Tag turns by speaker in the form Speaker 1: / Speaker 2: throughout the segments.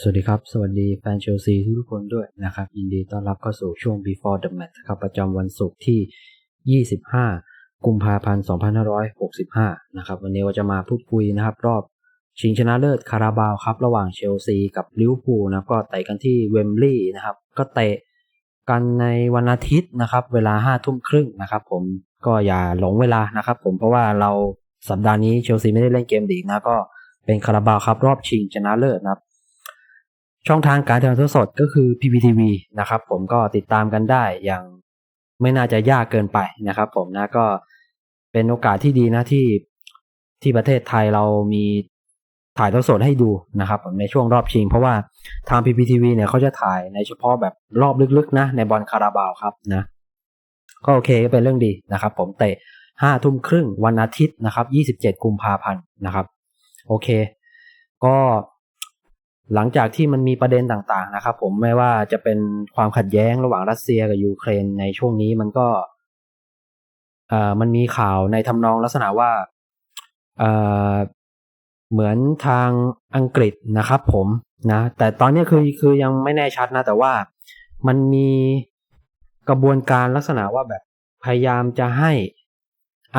Speaker 1: สวัสดีครับ สวัสดีแฟนเชลซีทุกคนด้วยนะครับ ยินดีต้อนรับเข้าสู่ช่วง before the match ครับประจำวันศุกร์ที่ 25 กุมภาพันธ์ 2565 นะครับ วันนี้เราจะมาพูดคุยนะครับ รอบชิงชนะเลิศคาราบาวครับ ระหว่างเชลซีกับลิเวอร์พูลนะครับก็เตะกันที่เวมบลีย์นะครับ ก็เตะกันในวันอาทิตย์นะครับ เวลา5ทุ่มครึ่งนะครับ ผมก็อย่าหลงเวลานะครับ ผมเพราะว่าเราสัปดาห์นี้เชลซีไม่ได้เล่นเกมลีนะก็เป็นคาราบาวครับรอบชิงชนะเลิศนะครับ ช่องทางการถ่ายทอดสดก็คือ PPTV นะครับผมก็ติดตามกันได้อย่างไม่น่าจะยากเกินไปนะครับผมนะก็เป็นโอกาสที่ดีนะที่ที่ประเทศไทยเรามีถ่ายทอดสดให้ดูนะครับผมในช่วงรอบชิง เพราะว่าทาง PPTV เนี่ยเขาจะถ่ายในเฉพาะแบบรอบลึกๆนะในบอลคาราบาวครับนะก็โอเคก็เป็นเรื่องดีนะครับ ผมเตะห้าทุ่มครึ่งวันอาทิตย์นะครับยี่สิบเจ็ดกุมภาพันธ์นะครับ โอเค ก็ หลังจากที่มันมีประเด็นต่างๆนะครับผมไม่ว่าจะเป็นความขัดแย้งระหว่างรัสเซียกับยูเครนในช่วงนี้มันก็เอ่อมันมีข่าวในทำนองลักษณะว่าเอ่อเหมือนทางอังกฤษนะครับผมนะแต่ตอนนี้คือคือยังไม่แน่ชัดนะ แต่ว่ามันมีกระบวนการลักษณะว่าแบบพยายามจะให้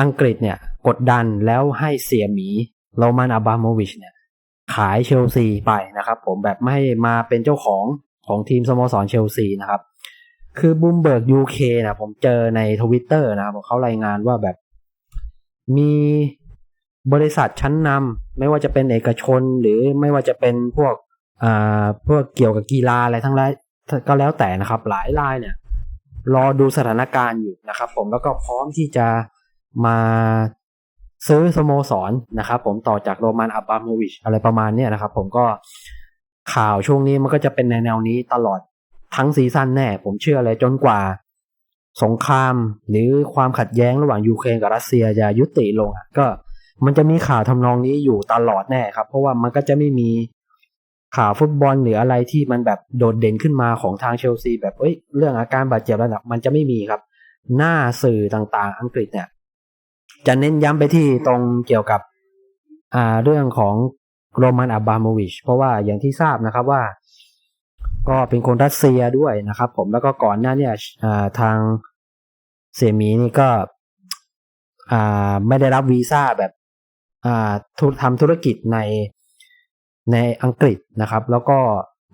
Speaker 1: อังกฤษเนี่ย กดดันแล้วให้เสียหมีโรมันอับราโมวิชเนี่ย ขายเชลซีไปนะครับ ผมแบบไม่มาเป็นเจ้าของของทีมสโมสรเชลซีนะครับ คือบูมเบิร์กยูเคนะผมเจอในทวิตเตอร์นะครับเขารายงานว่าแบบมีบริษัทชั้นนำไม่ว่าจะเป็นเอกชนหรือไม่ว่าจะเป็นพวกอ่าพวกเกี่ยวกับกีฬาอะไรทั้งหลายก็แล้วแต่นะครับ หลายรายเนี่ย รอดูสถานการณ์อยู่นะครับ ผมแล้วก็พร้อมที่จะมา ซื้อสโมสรนะครับผมต่อจากโรมันอับบาโมวิชอะไรประมาณเนี้ยนะครับผมก็ข่าวช่วงนี้มันก็จะเป็นในแนวนี้ตลอดทั้งซีซั่นแน่ ผมเชื่อเลยจนกว่า สงคราม หรือความขัดแย้งระหว่างยูเครนกับรัสเซียจะยุติลงก็มันจะมีข่าวทำนองนี้อยู่ตลอดแน่ครับ เพราะว่ามันก็จะไม่มีข่าวฟุตบอลหรืออะไรที่มันแบบโดดเด่นขึ้นมาของทางเชลซีแบบเอ้ยเรื่องอาการบาดเจ็บระดับมันจะไม่มีครับ หน้าสื่อต่างๆ อังกฤษเนี่ย จะเน้นย้ำไปที่ตรงเกี่ยวกับอ่าเรื่องของโรมันอับบาโมวิชเพราะว่าอย่างที่ทราบนะครับว่า ก็เป็นคนรัสเซียด้วยนะครับ ผมแล้วก็ก่อนหน้าเนี่ยทางเสียมีนี่ก็ไม่ได้รับวีซ่าแบบอ่าทำธุรกิจในในอังกฤษนะครับ แล้วก็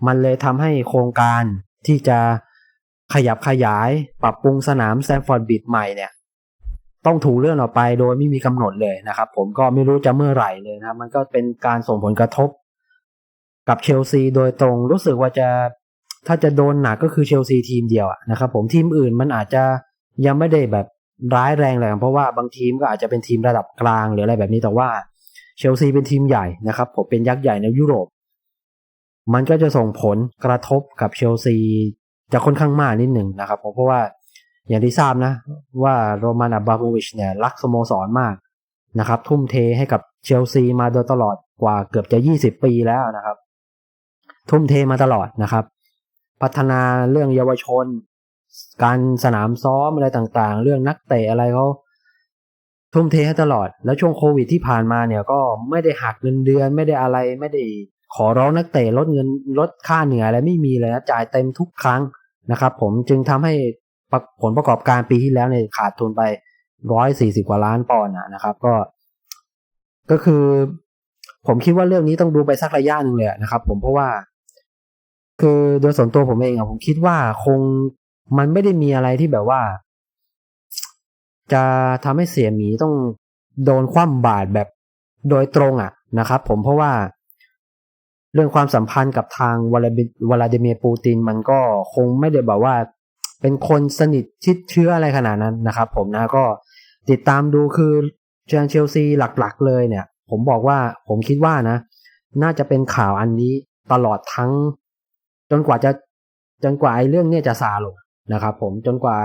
Speaker 1: มันเลยทำให้โครงการที่จะขยับขยายปรับปรุงสนามแซมฟอร์ดบิดใหม่เนี่ย ต้องถูกเลื่อนออกไปโดยไม่มีกำหนดเลยนะครับ ผมก็ไม่รู้จะเมื่อไหร่เลยนะมันก็เป็นการส่งผลกระทบ กับเชลซีโดยตรงรู้สึกว่าจะถ้าจะโดนหนักก็คือเชลซีทีมเดียวนะครับ ผมทีมอื่นมันอาจจะยังไม่ได้แบบร้ายแรงแรงเพราะว่าบางทีมก็อาจจะเป็นทีมระดับกลางหรืออะไรแบบนี้แต่ว่าเชลซีเป็นทีมใหญ่นะครับผมเป็นยักษ์ใหญ่ในยุโรป มันก็จะส่งผลกระทบกับเชลซีจะค่อนข้างมากนิดหนึ่งนะครับผมเพราะว่า อย่างที่ทราบนะว่าโรมันอับบราโมวิชเนี่ยรักสโมสรมากนะครับ ทุ่มเทให้กับเชลซีมาโดยตลอดกว่าเกือบจะ 20 ปีแล้วนะครับ ทุ่มเทมาตลอดนะครับ พัฒนาเรื่องเยาวชน การสนามซ้อมอะไรต่างๆ เรื่องนักเตะอะไรเขาทุ่มเทให้ตลอด แล้วช่วงโควิดที่ผ่านมาเนี่ยก็ไม่ได้หักเงินเดือน ไม่ได้อะไรไม่ได้ขอร้องนักเตะลดเงินลดค่าเหนื่อยอะไรไม่มีเลยนะจ่ายเต็มทุกครั้งนะครับ ผมจึงทำให้ ผลประกอบการปีที่แล้วเนี่ยขาดทุนไปร้อยสี่สิบกว่าล้านปอนด์นะครับ ก็ ก็คือ ผมคิดว่าเรื่องนี้ต้องดูไปสักระยะหนึ่งเลยนะครับ ผมเพราะว่า คือโดยส่วนตัวผมเองอะผมคิดว่าคงมันไม่ได้มีอะไรที่แบบว่า จะทำให้เสียหมีต้องโดนคว่ำบาตรแบบโดยตรงอะนะครับ ผมเพราะว่าเรื่องความสัมพันธ์กับทางวลาดิเมียร์ปูตินมันก็คงไม่ได้แบบว่า เป็นคนสนิทชิดเชื้ออะไรขนาดนั้นนะครับผมนะก็ติดตามดูคือเชลซีหลักๆเลยเนี่ย ผมบอกว่าผมคิดว่านะ น่าจะเป็นข่าวอันนี้ตลอดทั้ง จนกว่าจะจนกว่าไอ้เรื่องเนี้ยจะซาลงนะครับผมจนกว่า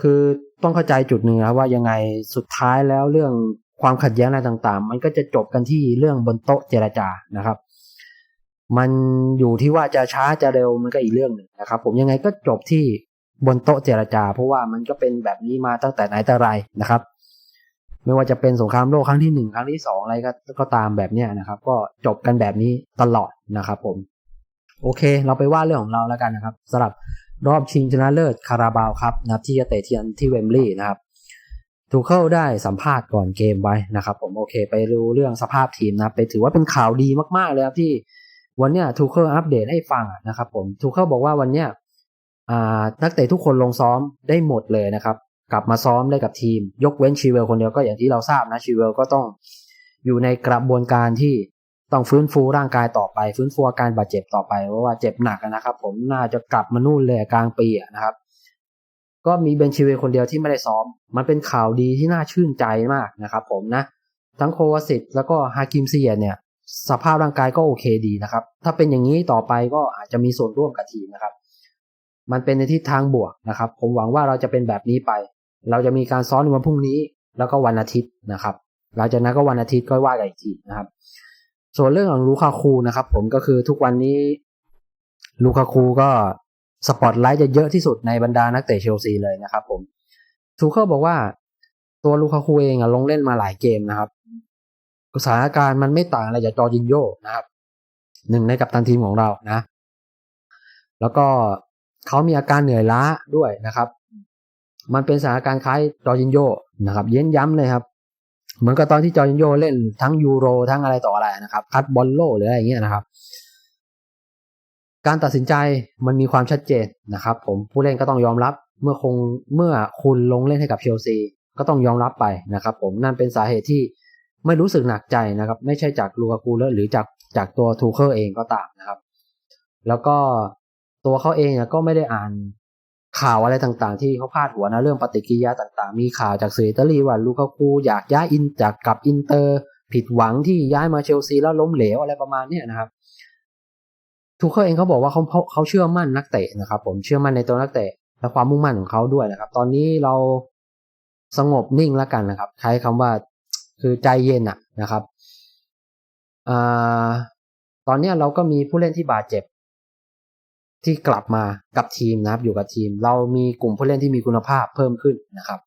Speaker 1: คือต้องเข้าใจจุดหนึ่งนะว่ายังไงสุดท้ายแล้วเรื่องความขัดแย้งอะไรต่างๆ มันก็จะจบกันที่เรื่องบนโต๊ะเจรจานะครับ มันอยู่ที่ว่าจะช้าจะเร็วมันก็อีกเรื่องหนึ่งนะครับ ผมยังไงก็จบที่บนโต๊ะเจรจา เพราะว่ามันก็เป็นแบบนี้มาตั้งแต่ไหนแต่ไรนะครับ ไม่ว่าจะเป็นสงครามโลกครั้งที่หนึ่งครั้งที่สองอะไรก็ก็ตามแบบเนี้ยนะครับ ก็จบกันแบบนี้ตลอดนะครับ ผม โอเค เราไปว่าเรื่องของเราแล้วกันนะครับสำหรับรอบชิงชนะเลิศคาราบาวครับนะครับที่จะเตะที่ที่เวมบลีย์นะครับทูเคิลได้สัมภาษณ์ก่อนเกมไว้นะครับ ผมโอเค ไปดูเรื่องสภาพทีมนะไปถือว่าเป็นข่าวดีมากๆเลยครับที่ วันเนี้ยทูเคิลอัปเดตให้ฟังนะครับผมทูเคิลบอกว่าวันเนี้ยนักเตะทุกคนลงซ้อมได้หมดเลยนะครับ กลับมาซ้อมได้กับทีม ยกเว้นชีเวลคนเดียวก็อย่างที่เราทราบนะชีเวลก็ต้องอยู่ในกระบวนการที่ต้องฟื้นฟูร่างกายต่อไป ฟื้นฟูอาการบาดเจ็บต่อไปเพราะว่าเจ็บหนักนะครับ ผมน่าจะกลับมานู่นเลยกลางปีนะครับ ก็มีเบนชิเวลคนเดียวที่ไม่ได้ซ้อม มันเป็นข่าวดีที่น่าชื่นใจมากนะครับ ผมนะ ทั้งโควาสิตแล้วก็ฮากิมเซียเนี่ย สภาพร่างกายก็โอเคดีนะครับ ถ้าเป็นอย่างนี้ต่อไปก็อาจจะมีส่วนร่วมกับทีมนะครับ มันเป็นในทิศทางบวกนะครับ ผมหวังว่าเราจะเป็นแบบนี้ไป เราจะมีการซ้อมในวันพรุ่งนี้ แล้วก็วันอาทิตย์นะครับ หลังจากนั้นก็วันอาทิตย์ก็ว่ากันอีกทีนะครับ ส่วนเรื่องของลูคาคูนะครับ ผมก็คือทุกวันนี้ลูคาคูก็สปอตไลท์จะเยอะที่สุดในบรรดานักเตะเชลซีเลยนะครับ ผมทูเคิลบอกว่าตัวลูคาคูเองอะลงเล่นมาหลายเกมนะครับ สถานการณ์มันไม่ต่างอะไรจากจอรินโยนะครับหนึ่งในกัปตันทีมของเรานะ แล้วก็เขามีอาการเหนื่อยล้าด้วยนะครับ มันเป็นสถานการณ์คล้ายจอรินโยนะครับ เย้นย้ำเลยครับ เหมือนกับตอนที่จอรินโยเล่นทั้งยูโรทั้งอะไรต่ออะไรนะครับ คัดบอลโลหรืออะไรอย่างเงี้ยนะครับการตัดสินใจมันมีความชัดเจนนะครับ ผมผู้เล่นก็ต้องยอมรับเมื่อคงเมื่อคุณลงเล่นให้กับเชลซีก็ต้องยอมรับไปนะครับ ผมนั่นเป็นสาเหตุที่ ไม่รู้สึกหนักใจนะครับ ไม่ใช่จากลูกากูหรือจากจากตัวทูเคิลเองก็ตามนะครับ แล้วก็ตัวเขาเองก็ไม่ได้อ่านข่าวอะไรต่างๆ ที่เขาพาดหัวนะเรื่องปฏิกิริยาต่างๆ มีข่าวจากสื่ออิตาลีว่าลูกากูอยากย้ายอินจากกลับอินเตอร์ ผิดหวังที่ย้ายมาเชลซีแล้วล้มเหลวอะไรประมาณนี้นะครับทูเคิลเองเขาบอกว่าเขาเขาเชื่อมั่นนักเตะนะครับ ผมเชื่อมั่นในตัวนักเตะและความมุ่งมั่นของเขาด้วยนะครับ ตอนนี้เราสงบนิ่งแล้วกันนะครับ ใช้คำว่า คือใจเย็นอะนะครับอตอนนี้เราก็มีผู้เล่นที่บาดเจ็บ ที่กลับมากับทีมนะครับ อยู่กับทีม เรามีกลุ่มผู้เล่นที่มีคุณภาพเพิ่มขึ้นนะครับ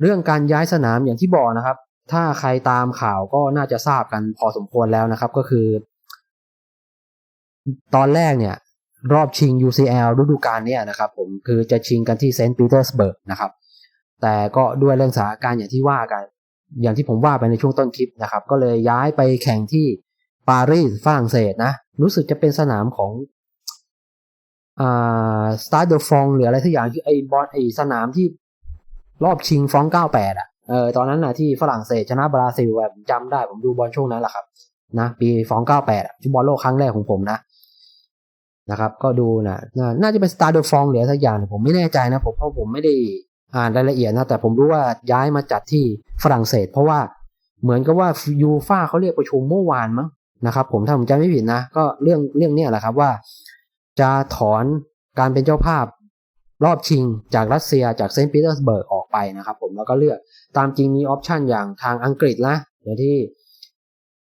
Speaker 1: เรื่องการย้ายสนามอย่างที่บอกนะครับ ถ้าใครตามข่าวก็น่าจะทราบกันพอสมควรแล้วนะครับ ก็คือ ตอนแรกเนี่ย รอบชิง UCL ฤดูกาลเนี่ยนะครับ ผมคือจะชิงกันที่เซนต์ปีเตอร์สเบิร์กนะครับ แต่ก็ด้วยเรื่องสถานการณ์อย่างที่ว่ากัน อย่างที่ผมว่าไปในช่วงต้นคลิปนะครับ ก็เลยย้ายไปแข่งที่ปารีสฝรั่งเศสนะ รู้สึกจะเป็นสนามของอ่าสตาร์เดอฟองหรืออะไรทุกอย่างที่ไอบอลไอสนามที่รอบชิงฟอง98อะเออตอนนั้นนะที่ฝรั่งเศสชนะบราซิลแบบจำได้ผมดูบอลช่วงนั้นแหละครับนะปีฟอง98อะฟุตบอลโลกครั้งแรกของผมนะนะครับ ก็ดูนะน่าจะเป็นสตาร์เดอฟองหรืออะไรสักอย่างผมไม่แน่ใจนะผมเพราะผมไม่ได้ อ่านรายละเอียดนะแต่ผมรู้ว่าย้ายมาจัดที่ฝรั่งเศส เพราะว่าเหมือนกับว่ายูฟ่าเขาเรียกประชุมเมื่อวานมั้งนะครับผมถ้าผมจำไม่ผิดนะ ก็เรื่องเรื่องเนี้ยแหละครับว่า จะถอนการเป็นเจ้าภาพรอบชิงจากรัสเซียจากเซนต์ปีเตอร์สเบิร์กออกไปนะครับผมแล้วก็เลือกตามจริงมีออปชันอย่างทางอังกฤษนะอย่างที่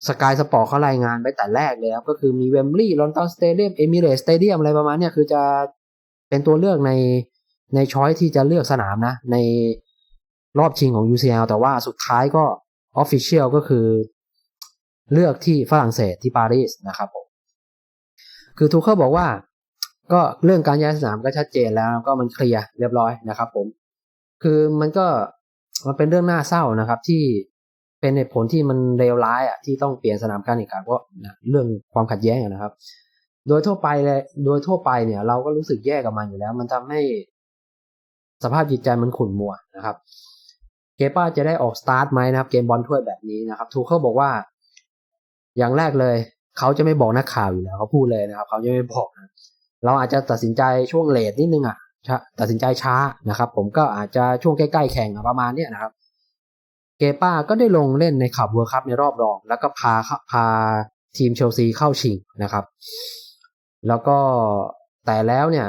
Speaker 1: สกายสปอร์ตเขารายงานไปแต่แรกเลยครับก็คือมีเวมบลีย์ลอนดอนสเตเดียมเอมิเรสสเตเดียมอะไรประมาณเนี้ยคือจะเป็นตัวเลือกใน ในช้อยที่จะเลือกสนามนะ ในรอบชิงของ UCL แต่ว่าสุดท้ายก็ออฟฟิเชียลก็คือเลือกที่ฝรั่งเศสที่ปารีสนะครับผมคือทูเคิลบอกว่า ก็เรื่องการย้ายสนามก็ชัดเจนแล้วก็มันเคลียร์เรียบร้อยนะครับผมคือมันก็มันเป็นเรื่องน่าเศร้านะครับที่เป็นเหตุผลที่มันเลวร้ายอะที่ต้องเปลี่ยนสนามการแข่งขันเพราะเรื่องความขัดแย้งนะครับ โดยทั่วไปเลยโดยทั่วไปเนี่ย เราก็รู้สึกแย่กับมันอยู่แล้ว มันทำให้ สภาพจิตใจมันขุ่นมัวนะครับ เกป้าจะได้ออกสตาร์ทไหมนะครับเกมบอลถ้วยแบบนี้นะครับทูเคิลบอกว่า อย่างแรกเลย เขาจะไม่บอกนักข่าวอยู่แล้วเขาพูดเลยนะครับ เขาจะไม่บอกนะเราอาจจะตัดสินใจช่วงเลทนิดนึงอะตัดสินใจช้านะครับ ผมก็อาจจะช่วงใกล้ๆแข่งประมาณเนี้ยนะครับ เกป้าก็ได้ลงเล่นในขับเวิร์คัพในรอบรอง แล้วก็พาพาทีมเชลซีเข้าชิงนะครับ แล้วก็แต่แล้วเนี่ย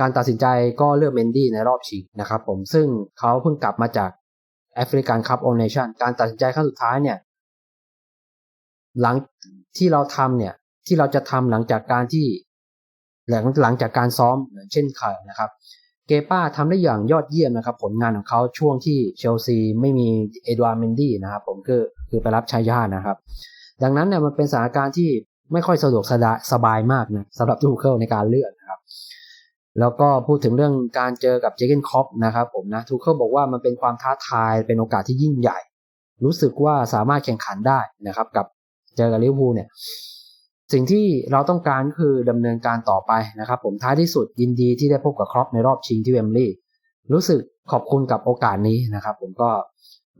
Speaker 1: การตัดสินใจก็เลือกเมนดี้ในรอบชิงนะครับผมซึ่งเขาเพิ่งกลับมาจากแอฟริกันคัพโอเนชั่นการตัดสินใจครั้งสุดท้ายเนี่ย หลังที่เราทำเนี่ย ที่เราจะทำหลังจากการที่หลังหลังจากการซ้อมเหมือนเช่นเคยนะครับ เกป้าทำได้อย่างยอดเยี่ยมนะครับ ผลงานของเขาช่วงที่เชลซีไม่มีเอ็ดวาร์เมนดี้นะครับ ผมคือคือไปรับชายานะครับ ดังนั้นเนี่ยมันเป็นสถานการณ์ที่ไม่ค่อยสะดวกสบายมากนะสำหรับทูเคิลในการเลือกนะครับ แล้วก็พูดถึงเรื่องการเจอกับเจเกนคอปนะครับผมนะทูเคิลบอกว่ามันเป็นความท้าทายเป็นโอกาสที่ยิ่งใหญ่ รู้สึกว่าสามารถแข่งขันได้นะครับ กับเจอกับลิเวอร์พูลเนี่ยสิ่งที่เราต้องการคือดำเนินการต่อไปนะครับ ผมท้ายที่สุดยินดีที่ได้พบกับครอปในรอบชิงที่เวมลีย์รู้สึกขอบคุณกับโอกาสนี้นะครับ ผมก็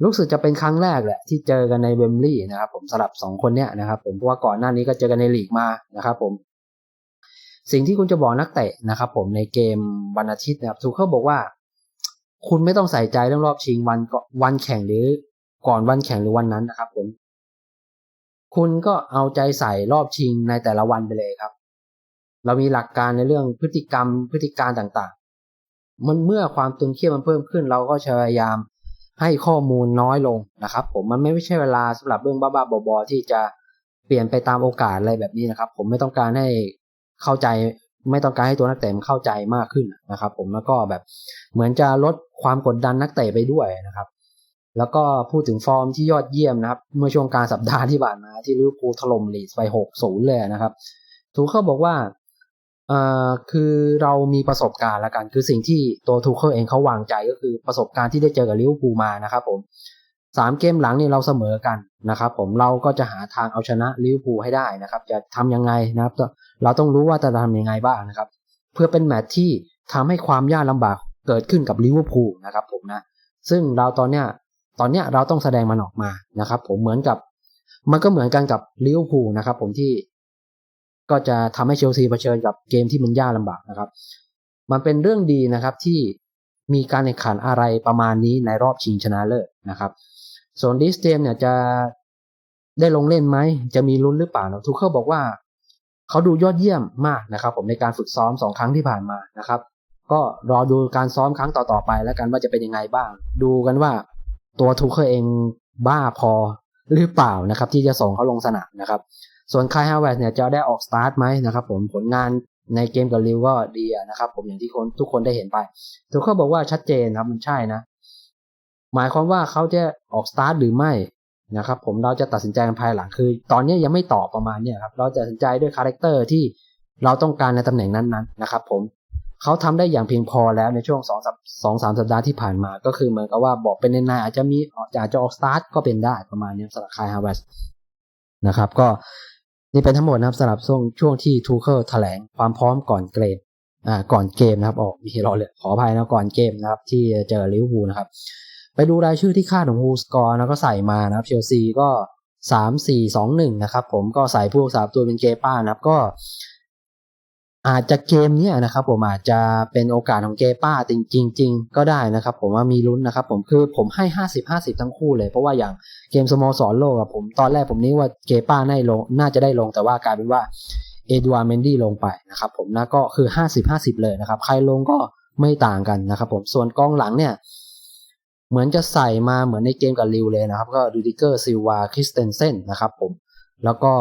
Speaker 1: รู้สึกจะเป็นครั้งแรกแหละที่เจอกันในเวมลีย์นะครับ ผมสลับสองคนเนี้ยนะครับ ผมเพราะว่าก่อนหน้านี้ก็เจอกันในลีกมานะครับ ผม สิ่งที่คุณจะบอกนักเตะนะครับ ผมในเกมวันอาทิตย์นะครับทูเคิลบอกว่า คุณไม่ต้องใส่ใจเรื่องรอบชิงวันก่อนวันแข่งหรือก่อนวันแข่งหรือวันนั้นนะครับ ผม คุณก็เอาใจใส่รอบชิงในแต่ละวันไปเลยครับ เรามีหลักการในเรื่องพฤติกรรมพฤติการต่างๆ มันเมื่อความตึงเครียดมันเพิ่มขึ้น เราก็พยายามให้ข้อมูลน้อยลงนะครับ ผมมันไม่ใช่เวลาสำหรับเรื่องบ้าๆบอๆที่จะเปลี่ยนไปตามโอกาสอะไรแบบนี้นะครับ ผมไม่ต้องการให้ เข้าใจไม่ต้องการให้ตัวนักเตะเข้าใจมากขึ้นนะครับ ผมแล้วก็แบบเหมือนจะลดความกดดันนักเตะไปด้วยนะครับ แล้วก็พูดถึงฟอร์มที่ยอดเยี่ยมนะครับ เมื่อช่วงกลางสัปดาห์ที่ผ่านมาที่ลิเวอร์พูลถล่มลีดส์ไป6-0เลยนะครับทูเคิลบอกว่าเอ่อคือเรามีประสบการณ์ละกัน คือสิ่งที่ตัวทูเคิลเองเขาวางใจก็คือประสบการณ์ที่ได้เจอกับลิเวอร์พูลมานะครับผม สามเกมหลังนี่เราเสมอกันนะครับ ผมเราก็จะหาทางเอาชนะลิเวอร์พูลให้ได้นะครับ จะทำยังไงนะครับ เราต้องรู้ว่าจะทำยังไงบ้างนะครับ เพื่อเป็นแมตช์ที่ทำให้ความยากลำบากเกิดขึ้นกับลิเวอร์พูลนะครับผมนะ ซึ่งเราตอนเนี้ยตอนเนี้ยเราต้องแสดงมันออกมานะครับ ผมเหมือนกับ มันก็เหมือนกันกับลิเวอร์พูลนะครับ ผมที่ ก็จะทำให้เชลซีเผชิญกับเกมที่มันยากลำบากนะครับ มันเป็นเรื่องดีนะครับที่มีการแข่งขันอะไรประมาณนี้ในรอบชิงชนะเลิศนะครับ ส่วนดิสเตมเนี่ยจะได้ลงเล่นไหม จะมีลุ้นหรือเปล่าทูเคิลบอกว่า เขาดูยอดเยี่ยมมากนะครับ ผมในการฝึกซ้อมสองครั้งที่ผ่านมานะครับ ก็รอดูการซ้อมครั้งต่อๆไป แล้วกันว่าจะเป็นยังไงบ้าง ดูกันว่าตัวทูเคิลเองบ้าพอหรือเปล่านะครับ ที่จะส่งเขาลงสนามนะครับ ส่วนคายฮาวเวร์เนี่ยจะได้ออกสตาร์ทไหมนะครับผมผลงานในเกมกับลิวก็ดีนะครับ ผมอย่างที่คนทุกคนได้เห็นไปทูเคิลบอกว่าชัดเจนครับมันใช่นะ หมายความว่าเขาจะออกสตาร์ทหรือไม่นะครับผมเราจะตัดสินใจกันภายหลังคือ ตอนนี้ยังไม่ตอบประมาณนี้ครับเราจะตัดสินใจด้วยคาแรคเตอร์ที่เราต้องการในตำแหน่งนั้นๆนะครับผมเขาทำได้อย่างเพียงพอแล้วในช่วงสองสองสามสัปดาห์ที่ผ่านมา ก็คือเหมือนกับว่าบอกเป็นในอาจจะมีอาจจะออกสตาร์ทก็เป็นได้ประมาณนี้สำหรับคายฮาวเวสนะครับก็นี่เป็นทั้งหมดนะครับสำหรับช่วงช่วงที่ทูเคิลแถลงความพร้อมก่อนเกมอ่าก่อนเกมนะครับออกมีรอเลยขออภัยนะก่อนเกมนะครับ ที่เจอลิเวอร์พูลนะครับ ไปดูรายชื่อที่คาดของฮูสกอร์แล้วก็ใส่มานะครับเชลซีก็สามสี่สองหนึ่งนะครับผมก็ใส่ผู้รักษามตัวเป็นเกป้านะครับก็อาจจะเกมนี้นะครับผมอาจจะเป็นโอกาสของเกป้าจริงจริงก็ได้นะครับ ผมว่ามีลุ้นนะครับ ผมคือผมให้ห้าสิบห้าสิบทั้งคู่เลย เพราะว่าอย่างเกมสโมสรโลกอะผมตอนแรกผมนึกว่าเกป้าน่าลงน่าจะได้ลงแต่ว่ากลายเป็นว่าเอ็ดวาร์เมนดี้ลงไปนะครับ ผมนะก็คือห้าสิบห้าสิบเลยนะครับ ใครลงก็ไม่ต่างกันนะครับ ผมส่วนกองหลังเนี่ย เหมือนจะใส่มาเหมือนในเกมกับลิวเลยนะครับ ก็ดูดิเกอร์ซิลวาคริสเตนเซนนะครับผม แล้วก็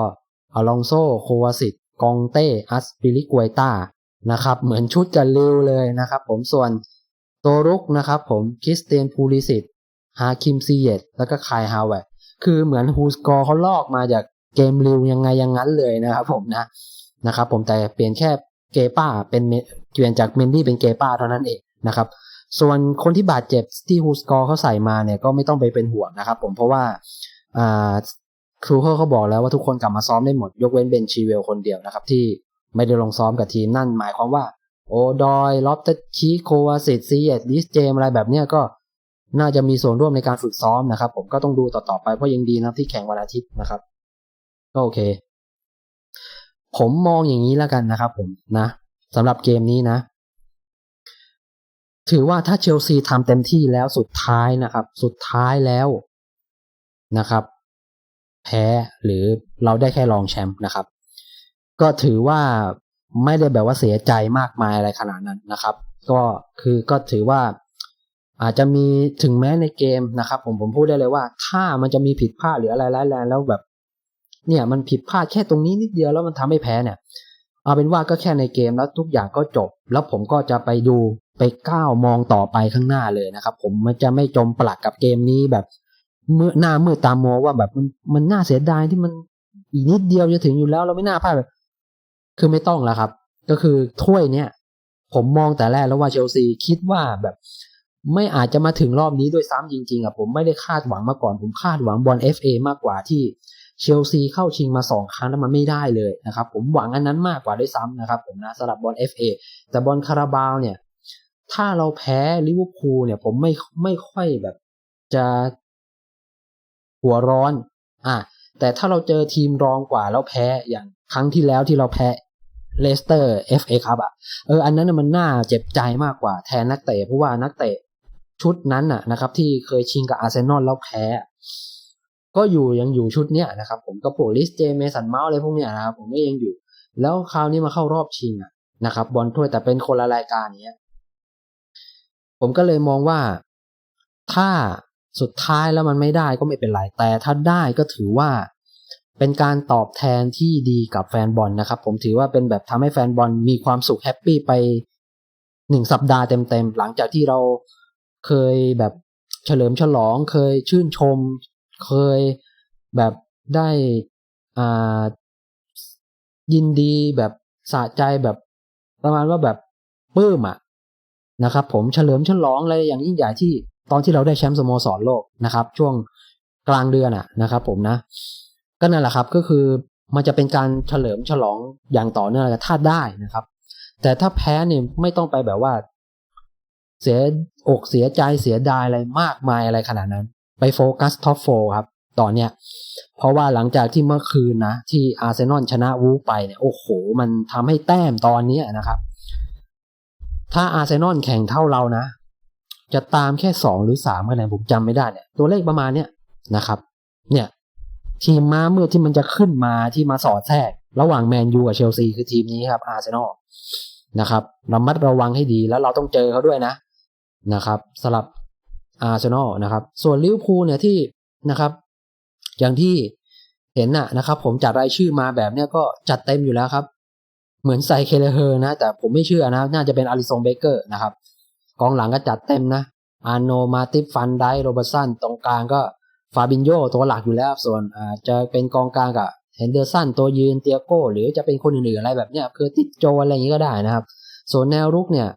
Speaker 1: อลองโซโควาสิตกองเต้อัสปิลิกวยตานะครับ เหมือนชุดกับลิวเลยนะครับ ผมส่วนโตรุกนะครับ ผมคริสเตียนพูลิสิตฮาคิมซีเยตแล้วก็คายฮาวเวร์คือเหมือนฮูสกอร์เขาลอกมาจากเกมลิวยังไงยังงั้นเลยนะครับ ผมนะนะครับ ผมแต่เปลี่ยนแค่เกป้าเป็นเปลี่ยนจากเมนดี้เป็นเกป้าเท่านั้นเองนะครับ ส่วนคนที่บาดเจ็บที่ฮูสกอร์เขาใส่มาเนี่ยก็ไม่ต้องไปเป็นห่วงนะครับผมเพราะว่าครูเขาเขาบอกแล้วว่าทุกคนกลับมาซ้อมได้หมด ยกเว้นเบนชีเวลคนเดียวนะครับ ที่ไม่ได้ลงซ้อมกับทีมนั่นหมายความว่า โอดอยล็อบเตชีโควาสิตซีเอตดิสเจมอะไรแบบเนี้ยก็น่าจะมีส่วนร่วมในการฝึกซ้อมนะครับ ผมก็ต้องดูต่อๆไปเพราะยังดีนะที่แข่งวันอาทิตย์นะครับ ก็โอเค ผมมองอย่างนี้แล้วกันนะครับผมนะสำหรับเกมนี้นะ ถือว่าถ้าเชลซีทำเต็มที่แล้วสุดท้ายนะครับ สุดท้ายแล้วนะครับ แพ้หรือเราได้แค่รองแชมป์นะครับ ก็ถือว่าไม่ได้แบบว่าเสียใจมากมายอะไรขนาดนั้นนะครับ ก็คือก็ถือว่าอาจจะมีถึงแม้ในเกมนะครับ ผมผมพูดได้เลยว่า ถ้ามันจะมีผิดพลาดหรืออะไรร้ายแรงแล้วแบบ เนี่ยมันผิดพลาดแค่ตรงนี้นิดเดียวแล้วมันทำให้แพ้เนี่ย เอาเป็นว่าก็แค่ในเกมแล้วทุกอย่างก็จบ แล้วผมก็จะไปดู ไปก้าวมองต่อไปข้างหน้าเลยนะครับ ผมมันจะไม่จมปลักกับเกมนี้แบบเมื่อหน้ามือตามโมว่าแบบมันมันน่าเสียดายที่มันอีกนิดเดียวจะถึงอยู่แล้วเราไม่น่าพลาดแบบคือไม่ต้องแล้วครับ ก็คือถ้วยเนี่ยผมมองแต่แรกแล้วว่าเชลซีคิดว่าแบบ ไม่อาจจะมาถึงรอบนี้ด้วยซ้ำจริงๆอะผมไม่ได้คาดหวังมาก่อน ผมคาดหวังบอล FA มากกว่าที่เชลซีเข้าชิงมาสองครั้งแล้วมันไม่ได้เลยนะครับ ผมหวังอันนั้นมากกว่าด้วยซ้ำนะครับ ผมนะสำหรับบอล FA แต่บอลคาราบาวเนี่ย ถ้าเราแพ้ลิเวอร์พูลเนี่ย ผมไม่ไม่ค่อยแบบจะหัวร้อน อะแต่ถ้าเราเจอทีมรองกว่าแล้วแพ้อย่างครั้งที่แล้วที่เราแพ้เลสเตอร์ FA ครับอะเอออันนั้นมันน่าเจ็บใจมากกว่าแทนนักเตะเพราะว่านักเตะชุดนั้นน่ะนะครับ ที่เคยชิงกับอาร์เซนอลแล้วแพ้ ก็อยู่ยังอยู่ชุดเนี้ยนะครับ ผมก็พวกลิสเจเมสันเมาส์อะไรพวกเนี้ยนะครับผมก็ยังอยู่ แล้วคราวนี้มาเข้ารอบชิงอะนะครับ บอลถ้วยแต่เป็นคนละรายการเนี้ย ผมก็เลยมองว่า ถ้าสุดท้ายแล้วมันไม่ได้ก็ไม่เป็นไร แต่ถ้าได้ก็ถือว่าเป็นการตอบแทนที่ดีกับแฟนบอลนะครับ ผมถือว่าเป็นแบบทำให้แฟนบอลมีความสุขแฮปปี้ไปหนึ่งสัปดาห์เต็มๆ หลังจากที่เราเคยแบบเฉลิมฉลอง เคยชื่นชม เคยแบบได้อ่ายินดีแบบสะใจแบบประมาณว่าแบบปลื้มอะ นะครับผมเฉลิมฉลองอะไรอย่างยิ่งใหญ่ที่ตอนที่เราได้แชมป์สโมสรโลกนะครับ ช่วงกลางเดือนอะนะครับ ผมนะ ก็นั่นแหละครับก็คือมันจะเป็นการเฉลิมฉลองอย่างต่อเนื่องถ้าได้นะครับ แต่ถ้าแพ้เนี่ยไม่ต้องไปแบบว่า เสียอกเสียใจเสียดายอะไรมากมายอะไรขนาดนั้น ไปโฟกัสท็อปโฟครับตอนเนี้ยเพราะว่าหลังจากที่เมื่อคืนนะ ที่อาร์เซนอลชนะวูไปเนี่ยโอ้โห มันทำให้แต้มตอนนี้นะครับ ถ้าอาร์เซนอลแข่งเท่าเรานะ จะตามแค่สองหรือสามคะแนนผมจำไม่ได้เนี่ย ตัวเลขประมาณเนี้ยนะครับ เนี่ย ทีมม้าเมื่อที่มันจะขึ้นมาที่มาสอดแทรก ระหว่างแมนยูกับเชลซีคือทีมนี้ครับอาร์เซนอลนะครับระมัดระวังให้ดีแล้วเราต้องเจอเขาด้วยนะนะครับสลับอาร์เซนอลนะครับ ส่วนลิเวอร์พูลเนี่ยที่นะครับ อย่างที่เห็นน่ะนะครับ ผมจัดรายชื่อมาแบบเนี้ยก็จัดเต็มอยู่แล้วครับ เหมือนใส่เคเลเฮอร์นะ แต่ผมไม่เชื่อนะ น่าจะเป็นอาริซงเบเกอร์นะครับ กองหลังก็จัดเต็มนะอาโนมาติฟฟันไดโรเบอร์สันตรงกลางก็ฟาบินโยตัวหลักอยู่แล้วส่วนจะเป็นกองกลางกับเฮนเดอร์สันตัวยืนเตียโก้ หรือจะเป็นคนอื่นๆอะไรแบบเนี้ยคือติดโจอะไรอย่างนี้ก็ได้นะครับ ส่วนแนวรุกเนี่ย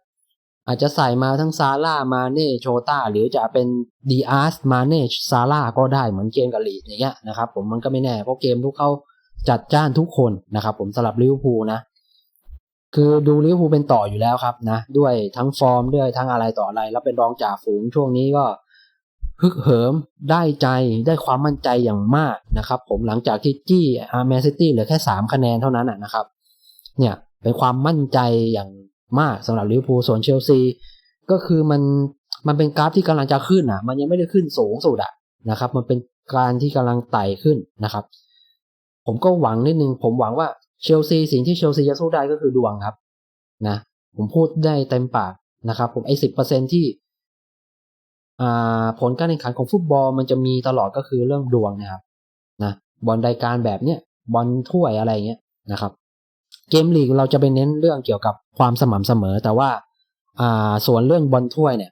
Speaker 1: อาจจะใส่มาทั้งซาร่ามาเน่โชต้าหรือจะเป็นดีอาร์สมาเน่ซาร่าก็ได้เหมือนเกมกับลีดอย่างเงี้ยนะครับผมมันก็ไม่แน่เพราะเกมทุกเขาจัดจ้านทุกคนนะครับผมสลับลิเวอร์พูลนะ คือดูลิเวอร์พูลเป็นต่ออยู่แล้วครับนะด้วยทั้งฟอร์มด้วยทั้งอะไรต่ออะไร แล้วเป็นรองจ่าฝูงช่วงนี้ก็ฮึกเหิมได้ใจได้ความมั่นใจอย่างมากนะครับ ผมหลังจากที่จี้อาร์แมนซิตี้เหลือแค่สามคะแนนเท่านั้นนะครับ เนี่ยเป็นความมั่นใจอย่างมากสำหรับลิเวอร์พูลส่วนเชลซีก็คือมันมันเป็นกราฟที่กำลังจะขึ้นอะ มันยังไม่ได้ขึ้นสูงสุดอะนะครับ มันเป็นการที่กำลังไต่ขึ้นนะครับ ผมก็หวังนิดนึงผมหวังว่า เชลซีสิ่งที่เชลซีจะสู้ได้ก็คือดวงครับ นะ ผมพูดได้เต็มปากนะครับ ผมไอ้สิบเปอร์เซ็นที่ผลการแข่งขันของฟุตบอลมันจะมีตลอดก็คือเรื่องดวงนะครับนะบอลรายการแบบเนี้ยบอลถ้วยอะไรเงี้ยนะครับ เกมลีกเราจะไปเน้นเรื่องเกี่ยวกับความสม่ำเสมอ แต่ว่าอ่าส่วนเรื่องบอลถ้วยเนี่ย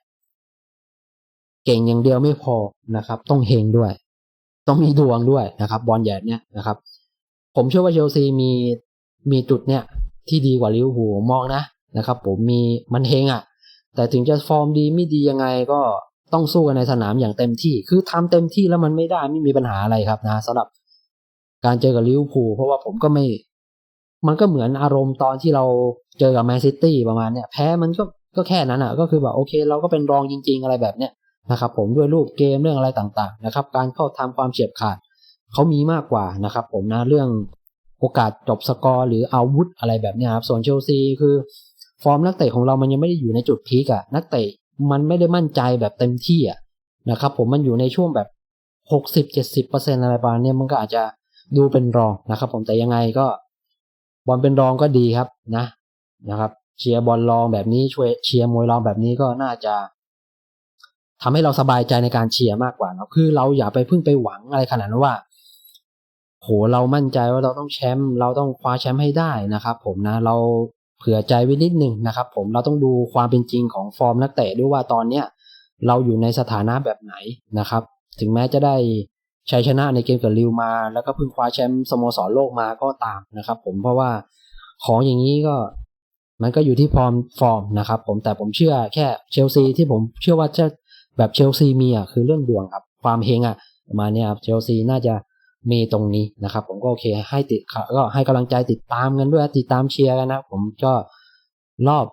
Speaker 1: เก่งอย่างเดียวไม่พอนะครับ ต้องเฮงด้วย ต้องมีดวงด้วยนะครับ บอลใหญ่เนี่ยนะครับ ผมเชื่อว่าเชลซีมีมีจุดเนี่ยที่ดีกว่าลิเวอร์พูลมองนะนะครับ ผมมีมันเฮงอะ่ะ แต่ถึงจะฟอร์มดีไม่ดียังไงก็ต้องสู้กันในสนามอย่างเต็มที่ คือทำเต็มที่แล้วมันไม่ได้ไม่มีปัญหาอะไรครับนะสำหรับการเจอกับลิเวอร์พูลเพราะว่าผมก็ไม่ มันก็เหมือนอารมณ์ตอนที่เราเจอกับแมนซิตี้ประมาณเนี้ยแพ้มันก็ก็แค่นั้นอะ ก็คือแบบโอเค เราก็เป็นรองจริง ๆ อะไรแบบเนี้ยนะครับ ผมด้วยรูปเกมเรื่องอะไรต่างๆ นะครับ การเข้าทำความเฉียบขาด เขามีมากกว่านะครับผมนะเรื่องโอกาสจบสกอร์หรืออาวุธอะไรแบบนี้ครับส่วนเชลซีคือฟอร์มนักเตะของเรามันยังไม่ได้อยู่ในจุดพีกอะนักเตะมันไม่ได้มั่นใจแบบเต็มที่อะนะครับผมมันอยู่ในช่วงแบบหกสิบเจ็ดสิบเปอร์เซ็นอะไรประมาณนี้มันก็อาจจะดูเป็นรองนะครับ ผมแต่ยังไงก็บอลเป็นรองก็ดีครับนะนะครับ เชียร์บอลรองแบบนี้ช่วยเชียร์มวยรองแบบนี้ก็น่าจะทำให้เราสบายใจในการเชียร์มากกว่านะคือเราอย่าไปพึ่งไปหวังอะไรขนาดนั้นว่า โหเรามั่นใจว่าเราต้องแชมป์เราต้องคว้าแชมป์ให้ได้นะครับผมนะเราเผื่อใจไว้นิดหนึ่งนะครับผมเราต้องดูความเป็นจริงของฟอร์มนักเตะด้วยว่าตอนเนี้ยเราอยู่ในสถานะแบบไหนนะครับ ถึงแม้จะได้ชัยชนะในเกมกับลิวมา แล้วก็เพิ่งคว้าแชมป์สโมสรโลกมาก็ตามนะครับ ผมเพราะว่าของอย่างนี้ก็มันก็อยู่ที่ฟอร์มฟอร์มนะครับ ผมแต่ผมเชื่อแค่เชลซีที่ผมเชื่อว่าจะแบบเชลซีมีอะคือเรื่องดวงครับ ความเฮงอะมาเนี้ยครับเชลซีน่าจะ มีตรงนี้นะครับ ผมก็โอเคให้ติดก็ให้กำลังใจติดตามกันด้วยติดตามเชียร์กันนะ ผมก็รอบ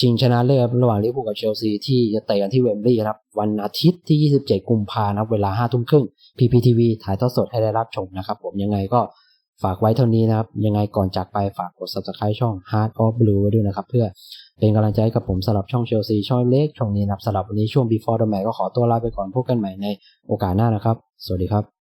Speaker 1: ชิงชนะเลิศระหว่างลิเวอร์พูลกับเชลซีที่จะเตะกันที่เวมบลีย์ครับ วันอาทิตย์ที่ 27 กุมภาพันธ์นะเวลา5ทุ่มครึ่ง PPTV ถ่ายทอดสดให้ได้รับชมนะครับ ผมยังไงก็ฝากไว้เท่านี้นะครับ ยังไงก่อนจากไปฝากกด subscribe ช่อง Heart of Blue ไว้ด้วยนะครับ เพื่อเป็นกำลังใจกับผมสำหรับช่องเชลซีช่องเล็กช่องนี้นะครับสำหรับวันนี้ช่วง Before the Match ก็ขอตัวลาไปก่อนพบกันใหม่ในโอกาสหน้านะครับ สวัสดีครับ